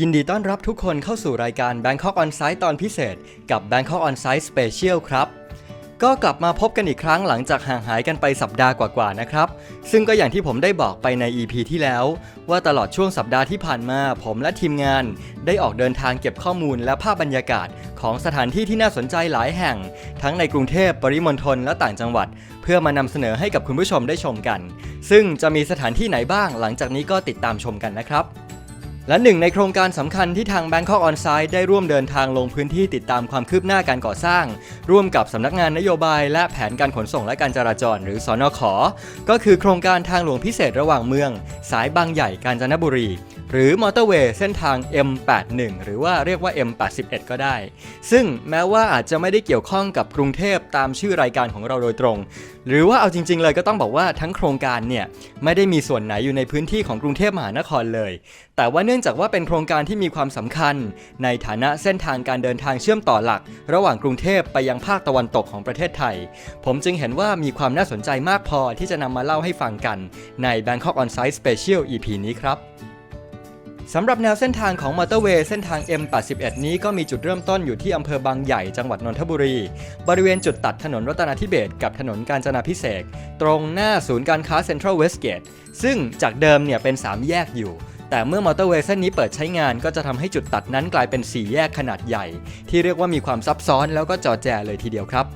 ยินดีต้อนรับทุกคนเข้าสู่รายการ Bangkok On Site ตอนพิเศษ กับ Bangkok On Site Special ครับ ก็กลับมาพบกันอีกครั้งหลังจากห่างหายกันไปสัปดาห์กว่าๆนะครับ ซึ่งก็อย่างที่ผมได้บอกไปใน EP ที่แล้ว ว่าตลอดช่วงสัปดาห์ที่ผ่านมา ผมและทีมงาน ได้ออกเดินทางเก็บข้อมูลและภาพบรรยากาศ ของสถานที่ที่น่าสนใจหลายแห่ง ทั้งในกรุงเทพปริมณฑลและต่างจังหวัด เพื่อมานำเสนอให้กับคุณผู้ชมได้ชมกัน ซึ่งจะมีสถานที่ไหนบ้างหลังจากนี้ก็ติดตามชมกันนะครับ และหนึ่งในโครงการสำคัญที่ทาง Bangkok On Site ได้ร่วมเดินทางลงพื้นที่ติดตามความคืบหน้าการก่อสร้าง ร่วมกับสำนักงานนโยบายและแผนการขนส่งและการจราจร หรือสอนขก็คือโครงการทางหลวงพิเศษระหว่างเมือง สายบางใหญ่กาญจนบุรี หรือมอเตอร์เวย์เส้นทาง M81 หรือว่าเรียกว่า M81 ก็ได้ ซึ่งแม้ว่าอาจจะไม่ได้เกี่ยวข้องกับกรุงเทพตามชื่อรายการของเราโดยตรง หรือว่าเอาจริง ๆ เลยก็ต้องบอกว่าทั้งโครงการเนี่ยไม่ได้มีส่วนไหนอยู่ในพื้นที่ของกรุงเทพมหานครเลย แต่ว่าเนื่องจากว่าเป็นโครงการที่มีความสำคัญ ในฐานะเส้นทางการเดินทางเชื่อมต่อหลัก ระหว่างกรุงเทพไปยังภาคตะวันตกของประเทศไทย ผมจึงเห็นว่ามีความน่าสนใจมากพอที่จะนำมาเล่าให้ฟังกันใน Bangkok On Site Special EP นี้ครับ สำหรับแนวเส้นทางของมอเตอร์เวย์เส้นทาง M81 นี้ก็มีจุดเริ่มต้นอยู่ที่อำเภอบางใหญ่จังหวัดนนทบุรี บริเวณจุดตัดถนนรัตนาธิเบศกับถนนกาญจนาพิเศษตรงหน้าศูนย์การค้าเซ็นทรัลเวสเกตซึ่งจากเดิมเนี่ยเป็น 3 แยกอยู่ แต่เมื่อมอเตอร์เวย์เส้นนี้เปิดใช้งานก็จะทำให้จุดตัดนั้นกลายเป็น 4 แยกขนาดใหญ่ ที่เรียกว่ามีความซับซ้อนแล้วก็จอแจเลยทีเดียวครับ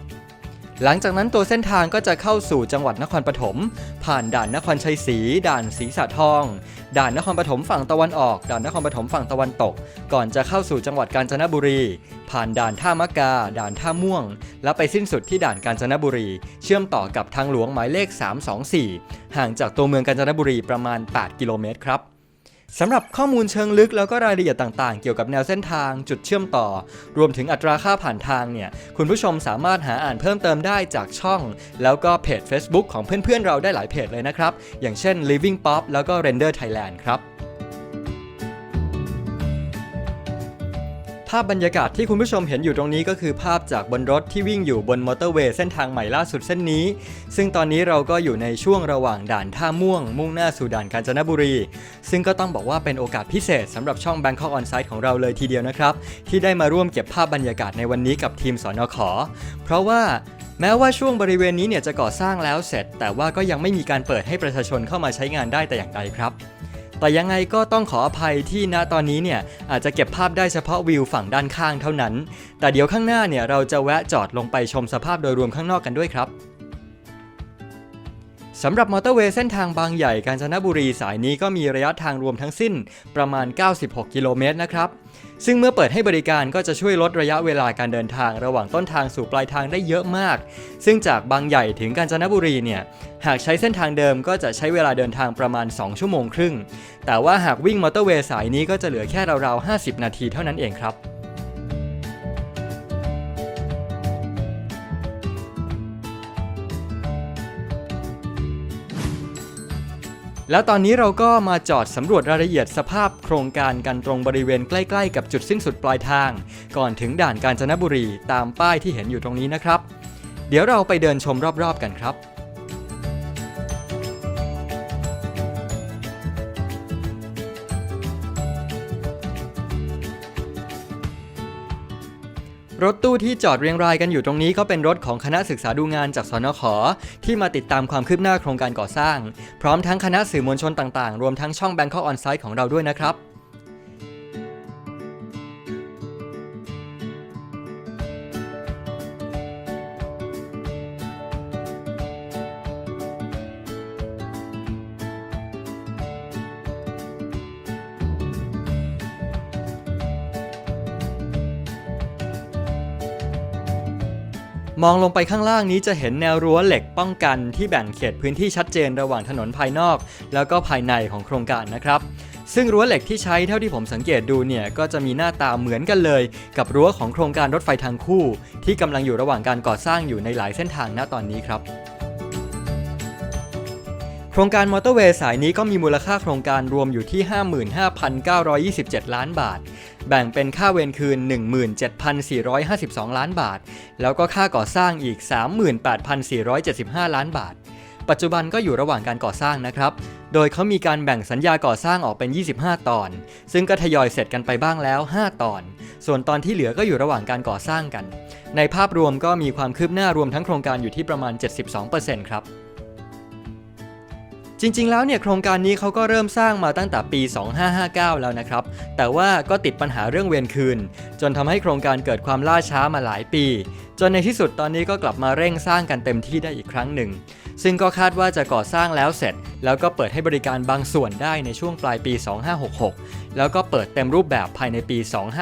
หลังจากนั้นตัวเส้นทางก็จะเข้าสู่จังหวัดนครปฐม ผ่านด่านนครชัยศรีด่านศรีสะทอง ด่านนครปฐมฝั่งตะวันออก ด่านนครปฐมฝั่งตะวันตก ก่อนจะเข้าสู่จังหวัดกาญจนบุรี ผ่านด่านท่ามะกา ด่านท่าม่วง แล้วไปสิ้นสุดที่ด่านกาญจนบุรี เชื่อมต่อกับทางหลวงหมายเลข 324 ห่างจากตัวเมืองกาญจนบุรีประมาณ 8 กิโลเมตรครับ สำหรับข้อมูลเชิงลึกแล้วก็รายละเอียดต่างๆ เกี่ยวกับแนวเส้นทาง จุดเชื่อมต่อ รวมถึงอัตราค่าผ่านทางเนี่ยคุณผู้ชมสามารถหาอ่านเพิ่มเติมได้จากช่อง แล้วก็เพจ Facebook ของเพื่อนๆ เราได้หลายเพจเลยนะครับ อย่างเช่น Living Pop แล้วก็ Render Thailand ครับ ภาพบรรยากาศที่คุณผู้ชมเห็นอยู่ตรงนี้ก็คือภาพจากบนรถที่วิ่งอยู่บนมอเตอร์เวย์เส้นทางใหม่ล่าสุดเส้นนี้ ซึ่งตอนนี้เราก็อยู่ในช่วงระหว่างด่านท่าม่วง มุ่งหน้าสู่ด่านกาญจนบุรี ซึ่งก็ต้องบอกว่าเป็นโอกาสพิเศษสำหรับช่อง Bangkok On Site ของเราเลยทีเดียวนะครับ ที่ได้มาร่วมเก็บภาพบรรยากาศในวันนี้กับทีมสอนอขอ เพราะว่าแม้ว่าช่วงบริเวณนี้เนี่ยจะก่อสร้างแล้วเสร็จ แต่ว่าก็ยังไม่มีการเปิดให้ประชาชนเข้ามาใช้งานได้แต่อย่างใดครับ แต่ยังไงก็ต้องขออภัยที่ณตอนนี้เนี่ยอาจจะเก็บภาพได้เฉพาะวิวฝั่งด้านข้างเท่านั้น แต่เดี๋ยวข้างหน้าเนี่ยเราจะแวะจอดลงไปชมสภาพโดยรวมข้างนอกกันด้วยครับสำหรับมอเตอร์เวย์เส้นทางบางใหญ่กาญจนบุรีสายนี้ก็มีระยะทางรวมทั้งสิ้นประมาณ 96 กิโลเมตรนะครับ ซึ่งเมื่อเปิดให้บริการก็จะช่วยลดระยะเวลาการเดินทางระหว่างต้นทางสู่ปลายทางได้เยอะมาก ซึ่งจากบางใหญ่ถึงกาญจนบุรีเนี่ย หากใช้เส้นทางเดิมก็จะใช้เวลาเดินทางประมาณ 2 ชั่วโมงครึ่ง แต่ว่าหากวิ่งมอเตอร์เวย์สายนี้ก็จะเหลือแค่ราวๆ 50 นาทีเท่านั้นเองครับ แล้วตอนนี้เราก็มาจอดสำรวจรายละเอียดสภาพโครงการกันตรงบริเวณใกล้ ๆ กับจุดสิ้นสุดปลายทาง ก่อนถึงด่านกาญจนบุรีตามป้ายที่เห็นอยู่ตรงนี้นะครับ เดี๋ยวเราไปเดินชมรอบๆกันครับ รถตู้ที่จอดเรียงรายกันอยู่ตรงนี้ก็เป็นรถของคณะศึกษาดูงานจากสนขที่มาติดตามความคืบหน้าโครงการก่อสร้าง พร้อมทั้งคณะสื่อมวลชนต่างๆ รวมทั้งช่อง Bangkok On Site ของเราด้วยนะครับ มองลงไปข้างล่างนี้จะเห็นแนวรั้วเหล็กป้องกันที่แบ่งเขตพื้นที่ชัดเจนระหว่างถนนภายนอก แล้วก็ภายในของโครงการนะครับซึ่งรั้วเหล็กที่ใช้เท่าที่ผมสังเกตดูเนี่ยก็จะมีหน้าตาเหมือนกันเลย กับรั้วของโครงการรถไฟทางคู่ ที่กำลังอยู่ระหว่างการก่อสร้างอยู่ในหลายเส้นทางณตอนนี้ครับโครงการมอเตอร์เวย์สายนี้ก็มีมูลค่าโครงการรวมอยู่ที่ 55,927 ล้านบาท แบ่งเป็นค่าเวรคืน 17,452 ล้านบาท แล้วก็ค่าก่อสร้างอีก 38,475 ล้านบาท ปัจจุบันก็อยู่ระหว่างการก่อสร้างนะครับ โดยเขามีการแบ่งสัญญาก่อสร้างออกเป็น 25 ตอน ซึ่งก็ทยอยเสร็จกันไปบ้างแล้ว 5 ตอน ส่วนตอนที่เหลือก็อยู่ระหว่างการก่อสร้างกัน ในภาพรวมก็มีความคืบหน้ารวมทั้งโครงการอยู่ที่ประมาณ 72%ครับ จริงๆ แล้วเนี่ยโครงการนี้เขาก็เริ่มสร้างมาตั้งแต่ปี 2559 แล้วนะครับ แต่ว่าก็ติดปัญหาเรื่องเวรคืน จนทำให้โครงการเกิดความล่าช้ามาหลายปี จนในที่สุดตอนนี้ก็กลับมาเร่งสร้างกันเต็มที่ได้อีกครั้งหนึ่ง ซึ่งก็คาดว่าจะก่อสร้างแล้วเสร็จ แล้วก็เปิดให้บริการบางส่วนได้ในช่วงปลายปี 2566 แล้วก็เปิดเต็มรูปแบบภายในปี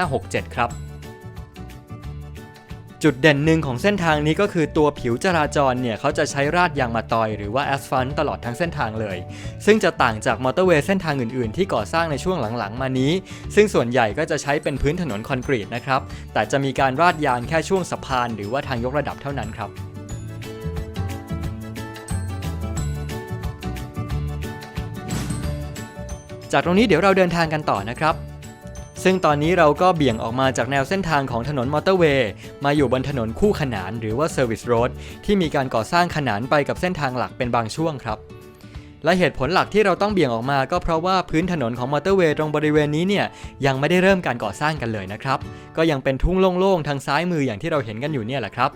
2567 ครับ จุดเด่นหนึ่งของเส้นทางนี้ก็คือตัวผิวจราจรเนี่ยเขาจะใช้ราดยางมาตอยหรือว่าแอสฟัลต์ตลอดทั้งเส้นทางเลย ซึ่งจะต่างจากมอเตอร์เวย์เส้นทางอื่นๆ ที่ก่อสร้างในช่วงหลังๆ มานี้ ซึ่งส่วนใหญ่ก็จะใช้เป็นพื้นถนนคอนกรีตนะครับ แต่จะมีการราดยางแค่ช่วงสะพานหรือว่าทางยกระดับเท่านั้นครับจากตรงนี้เดี๋ยวเราเดินทางกันต่อนะครับ ซึ่งตอนนี้เราก็เบี่ยงออกมาจากแนวเส้นทางของถนนมอเตอร์เวย์มาอยู่บนถนนคู่ขนานหรือว่า Service Road ที่มีการก่อสร้างขนานไปกับเส้นทางหลักเป็นบางช่วงครับ และเหตุผลหลักที่เราต้องเบี่ยงออกมาก็เพราะว่าพื้นถนนของมอเตอร์เวย์ตรงบริเวณนี้เนี่ยยังไม่ได้เริ่มการก่อสร้างกันเลยนะครับ ก็ยังเป็นทุ่งโล่งๆทางซ้ายมืออย่างที่เราเห็นกันอยู่เนี่ยแหละครับ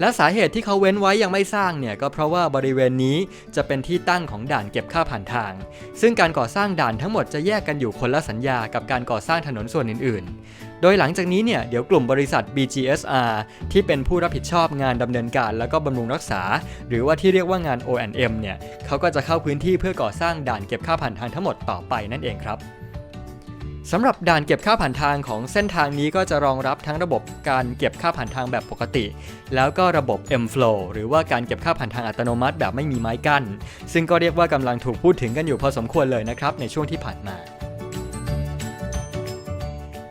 และสาเหตุที่เขาเว้นไว้ยังไม่สร้างเนี่ยก็เพราะว่าบริเวณนี้จะเป็นที่ตั้งของด่านเก็บค่าผ่านทาง ซึ่งการก่อสร้างด่านทั้งหมดจะแยกกันอยู่คนละสัญญากับการก่อสร้างถนนส่วนอื่น ๆ โดยหลังจากนี้เนี่ยเดี๋ยวกลุ่มบริษัท BGSR ที่เป็นผู้รับผิดชอบงานดำเนินการแล้วก็บำรุงรักษา หรือว่าที่เรียกว่างาน O&M เนี่ยเขาก็จะเข้าพื้นที่เพื่อก่อสร้างด่านเก็บค่าผ่านทางทั้งหมดต่อไปนั่นเองครับ สำหรับด่านเก็บค่าผ่านทางของเส้นทางนี้ก็จะรองรับทั้งระบบการเก็บค่าผ่านทางแบบปกติ แล้วก็ระบบ M-Flow หรือว่าการเก็บค่าผ่านทางอัตโนมัติแบบไม่มีไม้กั้น ซึ่งก็เรียกว่ากำลังถูกพูดถึงกันอยู่พอสมควรเลยนะครับในช่วงที่ผ่านมา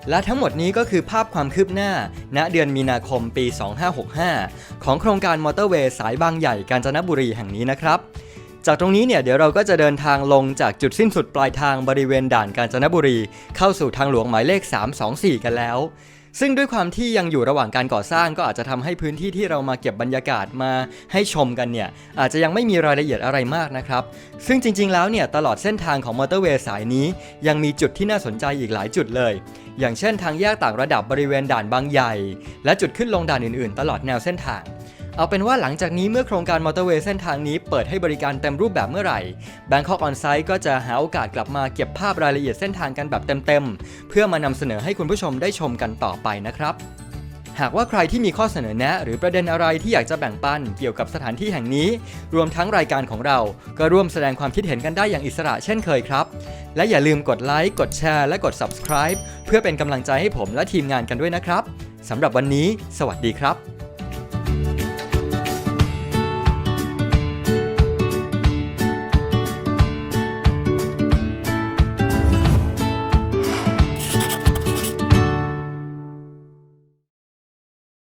และทั้งหมดนี้ก็คือภาพความคืบหน้า ณเดือนมีนาคมปี 2565 ของโครงการมอเตอร์เวย์สายบางใหญ่กาญจนบุรีแห่งนี้นะครับ จากตรงนี้เนี่ยเดี๋ยวเราก็จะเดินทางลงจากจุดสิ้นสุดปลายทางบริเวณด่านกาญจนบุรี เข้าสู่ทางหลวงหมายเลข 324 กันแล้ว ซึ่งด้วยความที่ยังอยู่ระหว่างการก่อสร้างก็อาจจะทำให้พื้นที่ที่เรามาเก็บบรรยากาศมาให้ชมกันเนี่ยอาจจะยังไม่มีรายละเอียดอะไรมากนะครับ ซึ่งจริงๆแล้วเนี่ยตลอดเส้นทางของมอเตอร์เวย์สายนี้ ยังมีจุดที่น่าสนใจอีกหลายจุดเลย อย่างเช่น ทางแยกต่างระดับบริเวณด่านบางใหญ่ และจุดขึ้นลงด่านอื่นๆ ตลอดแนวเส้นทาง เอาเป็นว่าหลังจากนี้เมื่อโครงการมอเตอร์เวย์เส้นทางนี้เปิดให้บริการเต็มรูปแบบเมื่อไหร่ Bangkok On Site ก็จะหาโอกาสกลับมาเก็บภาพรายละเอียดเส้นทางกันแบบเต็มๆ เพื่อมานำเสนอให้คุณผู้ชมได้ชมกันต่อไปนะครับหากว่าใครที่มีข้อเสนอแนะ หรือประเด็นอะไรที่อยากจะแบ่งปันเกี่ยวกับสถานที่แห่งนี้ รวมทั้งรายการของเรา ก็ร่วมแสดงความคิดเห็นกันได้อย่างอิสระเช่นเคยครับ และอย่าลืมกดไลค์กดแชร์และกด subscribe เพื่อเป็นกำลังใจให้ผมและทีมงานกันด้วยนะครับสำหรับวันนี้ สวัสดีครับ